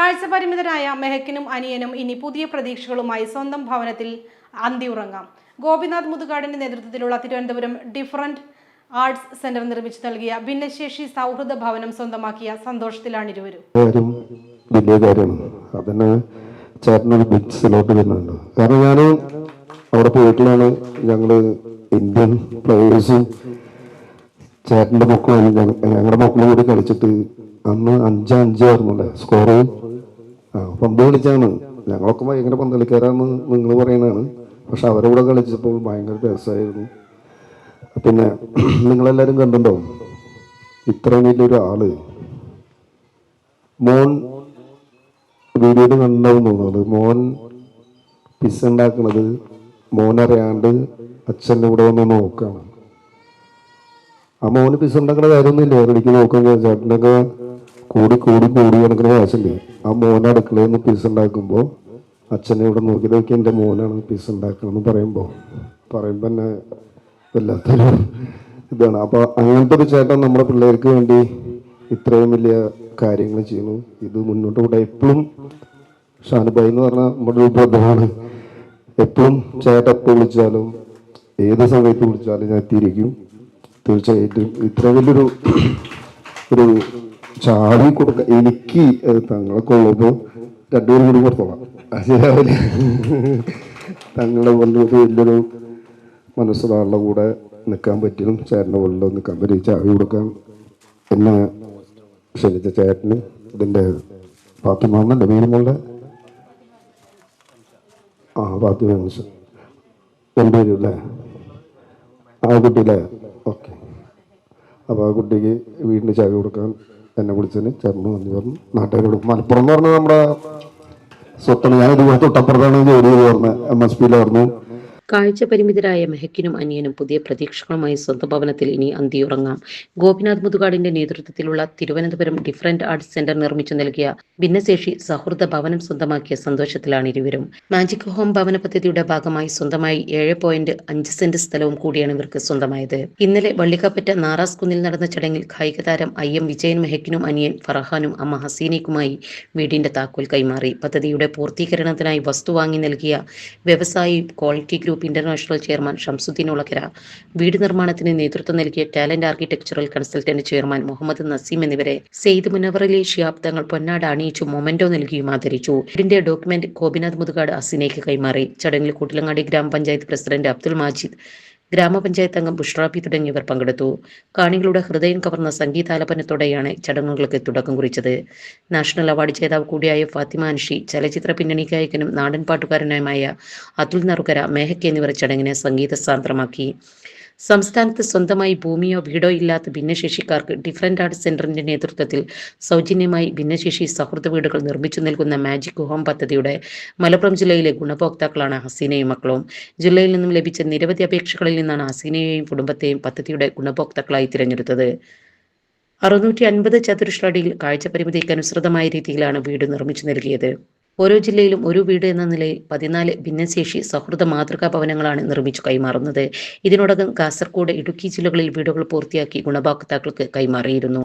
കാഴ്ചപരിമിതരായ മെഹക്കിനും അനിയനും ഇനി പുതിയ പ്രതീക്ഷകളുമായി സ്വന്തം ഭവനത്തിൽ അന്തിയുറങ്ങാം. ഗോപിനാഥ് മുതുകാടിന്റെ നേതൃത്വത്തിലുള്ള തിരുവനന്തപുരം ഡിഫറന്റ് ആർട്സ് സെന്റർ നിർമ്മിച്ചു നൽകിയ ഭിന്നശേഷി സൗഹൃദ ഭവനം സ്വന്തമാക്കിയ സന്തോഷത്തിലാണ് ഇരുവരും. വലിയ കാര്യമാണ് ചേട്ടനൊരു ബിഗ് വരുന്നുണ്ട്. കാരണം ഞാൻ അവിടെ പോയിട്ടാണ് ഞങ്ങൾ ഇന്ത്യൻ പ്ലേയേഴ്സും ചേട്ടന്റെ മക്കളും ഞങ്ങ- ഞങ്ങളുടെ മക്കളും കൂടി കളിച്ചിട്ട് അന്ന് അഞ്ച് അഞ്ചായിരുന്നല്ലേ സ്കോർ ആ പന്ത് കളിച്ചാണ് ഞങ്ങളൊക്കെ ഭയങ്കര പന്ത് കളിക്കാരാന്ന് നിങ്ങൾ പറയുന്നതാണ്. പക്ഷെ അവരോട് കളിച്ചപ്പോൾ ഭയങ്കര രസമായിരുന്നു. പിന്നെ നിങ്ങളെല്ലാവരും കണ്ടുണ്ടോ ഇത്രയും വലിയൊരു ആൾ. മോൻ വീഡിയോയിൽ കണ്ടാവും തോന്നുന്നത് മോൻ പിസ്സ ഉണ്ടാക്കുന്നത് മോൻ അറിയാണ്ട് അച്ഛന്റെ കൂടെ വന്ന് നോക്കാണ്. ആ മോന് പിസ്സ ഉണ്ടാക്കുന്ന കാര്യമൊന്നുമില്ല. ഒരിടയ്ക്ക് നോക്കാൻ ചേട്ടനൊക്കെ കൂടി കൂടി കൂടി കിടക്കുന്ന കാശില്ലേ ആ മോൻ അടുക്കളയിൽ നിന്ന് പീസ് ഉണ്ടാക്കുമ്പോൾ അച്ഛനെ ഇവിടെ നോക്കി നോക്കി എന്റെ മോനാണ് പിസ്സ ഉണ്ടാക്കണമെന്ന് പറയുമ്പോൾ പറയുമ്പോൾ തന്നെ വല്ലാത്തൊരു ഇതാണ്. അപ്പോൾ അങ്ങനത്തെ ഒരു ചേട്ടൻ നമ്മുടെ പിള്ളേർക്ക് വേണ്ടി ഇത്രയും വലിയ കാര്യങ്ങൾ ചെയ്യുന്നു. ഇത് മുന്നോട്ട് കൂടെ എപ്പോഴും ഷാനുബായി എന്ന് പറഞ്ഞാൽ നമ്മുടെ ഒരു ബന്ധമാണ് എപ്പോഴും ചേട്ടൻ എപ്പോൾ വിളിച്ചാലും ഏത് സമയത്ത് വിളിച്ചാലും ഞാൻ എത്തിയിരിക്കും. തീർച്ചയായിട്ടും. ഇത്ര വലിയൊരു ഒരു ചാടി കൊടുക്ക എനിക്ക് തങ്ങളെ ഉള്ളപ്പോൾ രണ്ടുപേരും കൂടി കൊടുത്തോളാം. ശരിയാവില്ല തങ്ങളുടെ പോലൊരു വലിയൊരു മനസ്സിലാളുടെ കൂടെ നിൽക്കാൻ പറ്റിയും ചേട്ടന്റെ മുകളിൽ നിൽക്കാൻ പറ്റും ചാവി കൊടുക്കാൻ എന്നെ ക്ഷണിച്ച ചേട്ടന് ഇതിന്റെ ഫാത്തിമാന്നല്ലേ മീനുമോളുടെ ആ ഫാത്തിമ മിസ് രണ്ടുപേരും അല്ലേ? ആ കുട്ടിയില്ലേ? ഓക്കെ. അപ്പോൾ ആ കുട്ടിക്ക് വീടിന്റെ ചാവി കൊടുക്കാൻ എന്നെ വിളിച്ചതിന് ചേർന്നു നന്ദി പറഞ്ഞു. നാട്ടുകാരോട് മലപ്പുറം എന്ന് പറഞ്ഞാൽ നമ്മുടെ സ്വത്താണ് ഞാൻ ഇതുപോലെ തൊട്ടപ്പുറത്താണ് ജോലി ചെയ്ത് പറഞ്ഞത് എം എസ് പിയിലായിരുന്നു കാഴ്ച പരിമിതരായ മെഹക്കിനും അനിയനും പുതിയ പ്രതീക്ഷകളുമായി സ്വന്തം ഭവനത്തിൽ ഇനി അന്തിയുറങ്ങാം. ഗോപിനാഥ് മുതുകാടിന്റെ നേതൃത്വത്തിലുള്ള തിരുവനന്തപുരം ഡിഫറന്റ് ആർട്സ് സെന്റർ നിർമ്മിച്ചു നൽകിയ ഭിന്നശേഷി സൗഹൃദ ഭവനം സ്വന്തമാക്കിയ സന്തോഷത്തിലാണ് ഇരുവരും. മാജിക് ഹോം ഭവന പദ്ധതിയുടെ ഭാഗമായി സ്വന്തമായി ഏഴ് പോയിന്റ് അഞ്ച് സെന്റ് സ്ഥലവും കൂടിയാണ് ഇവർക്ക് സ്വന്തമായത്. ഇന്നലെ വള്ളിക്കാപ്പറ്റ നാറാസ് കുന്നിൽ നടന്ന ചടങ്ങിൽ കായിക താരം ഐ എം വിജയൻ മെഹക്കിനും അനിയൻ ഫറഹാനും അമ്മ ഹസീനയ്ക്കുമായി വീടിന്റെ താക്കോൽ കൈമാറി. പദ്ധതിയുടെ പൂർത്തീകരണത്തിനായി വസ്തു വാങ്ങി നൽകിയ വ്യവസായി quality group international chairman Shamsuddin Ulakkara വീട് നിർമ്മാണത്തിന് നേതൃത്വം നൽകിയ talent architectural consultant chairman Muhammad Naseem എന്നിവരെ സെയ്ദ് മുനവറലി ഷിയാബ് തങ്ങൾ പൊന്നാട് അണിയിച്ചു മൊമെന്റോ നൽകിയും ആദരിച്ചു. വീടിന്റെ ഡോക്യുമെന്റ് ഗോപിനാഥ് മുതുകാട് അസിനേക്ക് കൈമാറി. ചടങ്ങിൽ കൂട്ടിലങ്ങാടി ഗ്രാമപഞ്ചായത്ത് പ്രസിഡന്റ് അബ്ദുൽ മാജിദ് ഗ്രാമപഞ്ചായത്ത് അംഗം ബുഷ്റാബി തുടങ്ങിയവർ പങ്കെടുത്തു. കാണികളുടെ ഹൃദയം കവർന്ന സംഗീതാലപനത്തോടെയാണ് ചടങ്ങുകൾക്ക് തുടക്കം കുറിച്ചത്. നാഷണൽ അവാർഡ് ജേതാവ് കൂടിയായ ഫാത്തിമ അൻഷി ചലച്ചിത്ര പിന്നണി ഗായകനും നാടൻ പാട്ടുകാരനുമായ അതുൽ നറുകര മേഹക്ക് എന്നിവർ ചടങ്ങിനെ സംഗീത സാന്ദ്രമാക്കി സംസ്ഥാനത്ത് സ്വന്തമായി ഭൂമിയോ വീടോ ഇല്ലാത്ത ഭിന്നശേഷിക്കാർക്ക് ഡിഫറന്റ് ആർട്ട് സെന്ററിന്റെ നേതൃത്വത്തിൽ സൗജന്യമായി ഭിന്നശേഷി സൗഹൃദ വീടുകൾ നിർമ്മിച്ചു നൽകുന്ന മാജിക് ഹോം പദ്ധതിയുടെ മലപ്പുറം ജില്ലയിലെ ഗുണഭോക്താക്കളാണ് ഹസീനയും മക്കളും. ജില്ലയിൽ നിന്നും ലഭിച്ച നിരവധി അപേക്ഷകളിൽ നിന്നാണ് ഹസീനയെയും കുടുംബത്തെയും പദ്ധതിയുടെ ഗുണഭോക്താക്കളായി തിരഞ്ഞെടുത്തത്. അറുന്നൂറ്റി അൻപത് ചതുരശ്ര അടിയിൽ കാഴ്ചപരിമിതിക്ക് അനുസൃതമായ രീതിയിലാണ് വീട് നിർമ്മിച്ചു നൽകിയത്. ഓരോ ജില്ലയിലും ഒരു വീട് എന്ന നിലയിൽ പതിനാല് ഭിന്നശേഷി സൗഹൃദ മാതൃകാ ഭവനങ്ങളാണ് നിർമ്മിച്ചു കൈമാറുന്നത്. ഇതിനോടകം കാസർഗോഡ് ഇടുക്കി ജില്ലകളിൽ വീടുകൾ പൂർത്തിയാക്കി ഗുണഭോക്താക്കൾക്ക് കൈമാറിയിരുന്നു.